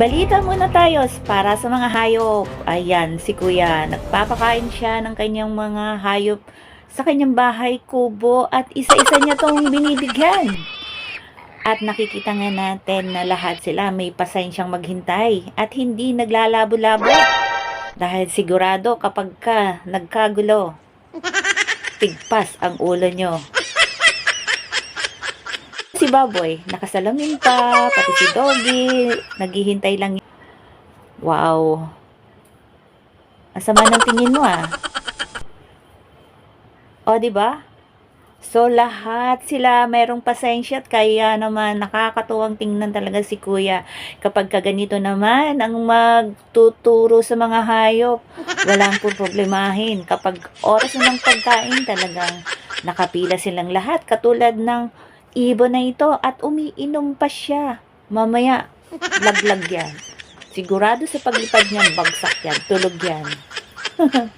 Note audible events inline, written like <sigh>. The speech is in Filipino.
Balita muna tayo para sa mga hayop. Ayan, si kuya, nagpapakain siya ng kanyang mga hayop sa kanyang bahay kubo at isa-isa niya tong binibigyan. At nakikita nga natin na lahat sila may pasensyang maghintay at hindi naglalabo-labo. Dahil sigurado kapag ka nagkagulo, <laughs> tigpas ang ulo nyo. Baboy, nakasalamin pa, pati si Doggy, naghihintay lang. Wow. Ang sama ng tingin mo ah. O, di ba? So, lahat sila mayroong pasensya at kaya naman nakakatuwang tingnan talaga si kuya. Kapag kaganito naman ang magtuturo sa mga hayop, walang po problemahin. Kapag oras ng pagkain talagang nakapila silang lahat katulad ng ibon na ito at umiinom pa siya. Mamaya, laglag yan. Sigurado sa paglipad niyan, bagsak yan, tulog yan. <laughs>